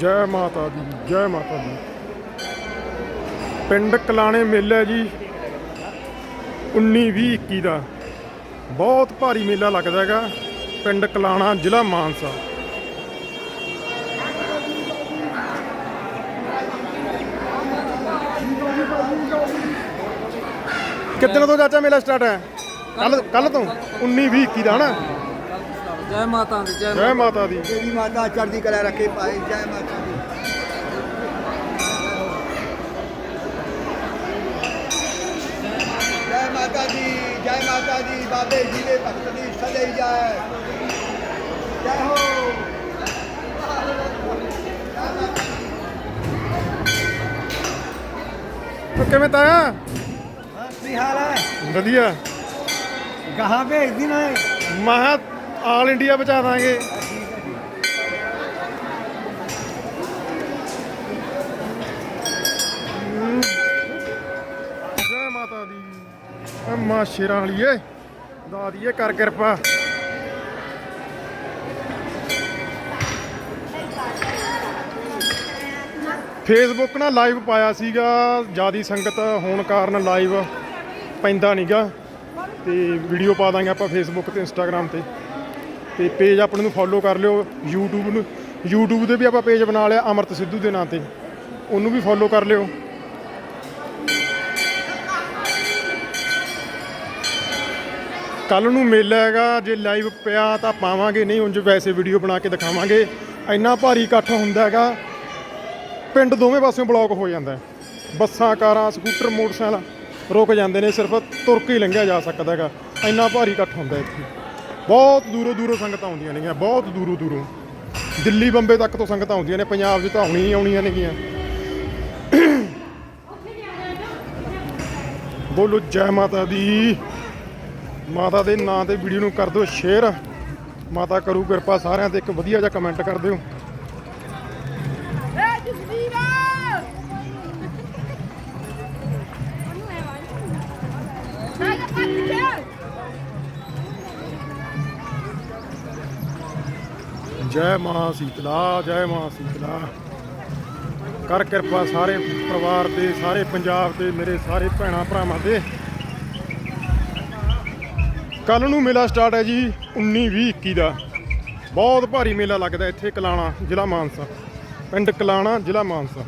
ਜੈ ਮਾਤਾ ਦੀ, ਜੈ ਮਾਤਾ ਦੀ। ਪਿੰਡ ਕਲਾਣੇ ਮੇਲਾ ਜੀ 19 20 21 ਦਾ। ਬਹੁਤ ਭਾਰੀ ਮੇਲਾ ਲੱਗਦਾ ਹੈਗਾ, ਪਿੰਡ ਕਲਾਣਾ, ਜ਼ਿਲ੍ਹਾ ਮਾਨਸਾ। ਕਿੱਦਣ ਤੋਂ ਚਾਚਾ ਮੇਲਾ ਸਟਾਰਟ ਹੈ? ਕੱਲ ਕੱਲ ਤੋਂ? 19 20 21 ਦਾ, ਹਨਾ? ਜੈ ਮਾਤਾ ਦੀ ਜੈ ਜੈ ਮਾਤਾ ਦੀ। ਦੇਵੀ ਮਾਤਾ ਚੜ੍ਹਦੀ ਕਲਾ ਰੱਖੇ ਪਾਏ ਜੈ ਮਾਤਾ ਦੀ। ਜੈ ਮਾਤਾ ਦੀ ਜੈ ਮਾਤਾ ਦੀ ਬਾਬੇ ਜੀ ਦੇ ਭਗਤ ਦੀ ਸਦੇ ਜੈ। ਜੈ ਹੋ। ਕਿਵੇਂ ਤਾਇਆ ਕੀ ਹਾਲ ਹੈ? ਵਧੀਆ। ਕਹਾਂ ਭੇਜਦੀ ਨਾ ਮਹਾ ਆਲ ਇੰਡੀਆ ਬਚਾ ਦਾਂਗੇ। ਜੈ ਮਾਤਾ ਦੀ। ਆ ਮਾਂ ਸ਼ੇਰਾਂ ਵਾਲੀਏ ਦਾਦੀਏ ਕਰ ਕਿਰਪਾ। ਫੇਸਬੁੱਕ ਨਾਲ ਲਾਈਵ ਪਾਇਆ ਸੀਗਾ, ਜਿਆਦੀ ਸੰਗਤ ਹੋਣ ਕਾਰਨ ਲਾਈਵ ਪੈਂਦਾ ਨਹੀਂਗਾ ਤੇ ਵੀਡੀਓ ਪਾ ਦਾਂਗੇ ਆਪਾਂ ਫੇਸਬੁੱਕ ਤੇ ਇੰਸਟਾਗ੍ਰam ਤੇ। ਤੇ ਪੇਜ ਆਪਣੇ ਨੂੰ ਫੋਲੋ ਕਰ ਲਿਓ, YouTube ਨੂੰ। YouTube ਤੇ ਵੀ ਆਪਾਂ ਪੇਜ ਬਣਾ ਲਿਆ, ਅਮਰਤ ਸਿੱਧੂ ਦੇ ਨਾਂ ਤੇ। ਉਹਨੂੰ ਵੀ ਫੋਲੋ ਕਰ ਲਿਓ। ਕੱਲ ਨੂੰ ਮੇਲਾ ਹੈਗਾ, ਜੇ ਲਾਈਵ ਪਿਆ ਤਾਂ ਪਾਵਾਂਗੇ, ਨਹੀਂ ਉਂਝ ਵੈਸੇ ਵੀਡੀਓ ਬਣਾ ਕੇ ਦਿਖਾਵਾਂਗੇ। ਇੰਨਾ ਭਾਰੀ ਇਕੱਠ ਹੁੰਦਾ ਹੈਗਾ, ਪਿੰਡ ਦੋਵੇਂ ਪਾਸਿਓਂ ਬਲੌਕ ਹੋ ਜਾਂਦਾ ਬੱਸਾਂ, ਕਾਰਾਂ, ਸਕੂਟਰ, ਮੋਟਰਸਾਈਕਲ ਰੁਕ ਜਾਂਦੇ ਨੇ, ਸਿਰਫ ਤੁਰ ਕੇ ਹੀ ਲੰਘਿਆ ਜਾ ਸਕਦਾ ਹੈਗਾ। ਇੰਨਾ ਭਾਰੀ ਇਕੱਠ ਹੁੰਦਾ ਇੱਥੇ। ਬਹੁਤ ਦੂਰੋਂ ਦੂਰੋਂ ਸੰਗਤਾਂ ਆਉਂਦੀਆਂ ਨੇਗੀਆਂ, ਬਹੁਤ ਦੂਰੋਂ ਦੂਰੋਂ। ਦਿੱਲੀ, ਬੰਬੇ ਤੱਕ ਤੋਂ ਸੰਗਤਾਂ ਆਉਂਦੀਆਂ ਨੇ, ਪੰਜਾਬ 'ਚ ਤਾਂ ਆਉਣੀ ਹੀ ਆਉਣੀਆਂ ਨੇਗੀਆਂ। ਬੋਲੋ, ਜੈ ਮਾਤਾ ਦੀ। ਮਾਤਾ ਦੇ ਨਾਂ ਤੇ ਵੀਡੀਓ ਨੂੰ ਕਰ ਦਿਓ ਸ਼ੇਅਰ। ਮਾਤਾ ਕਰੂ ਕਿਰਪਾ ਸਾਰਿਆਂ ਤੇ ਇੱਕ ਵਧੀਆ ਜਿਹਾ ਕਮੈਂਟ ਕਰ ਦਿਓ। ਜੈ ਮਾਂ ਸੀਤਲਾ, ਜੈ ਮਾਂ ਸੀਤਲਾ। ਕਰ ਕਿਰਪਾ ਸਾਰੇ ਪਰਿਵਾਰ ਤੇ ਸਾਰੇ ਪੰਜਾਬ ਤੇ ਮੇਰੇ ਸਾਰੇ ਭੈਣਾਂ ਭਰਾਵਾਂ ਤੇ ਕੱਲ ਨੂੰ ਮੇਲਾ ਸਟਾਰਟ ਹੈ ਜੀ 19 20 21 ਦਾ। ਬਹੁਤ ਭਾਰੀ ਮੇਲਾ ਲੱਗਦਾ ਇੱਥੇ, ਕਲਾਣਾ ਜ਼ਿਲ੍ਹਾ ਮਾਨਸਾ। ਪਿੰਡ ਕਲਾਣਾ ਜ਼ਿਲ੍ਹਾ ਮਾਨਸਾ।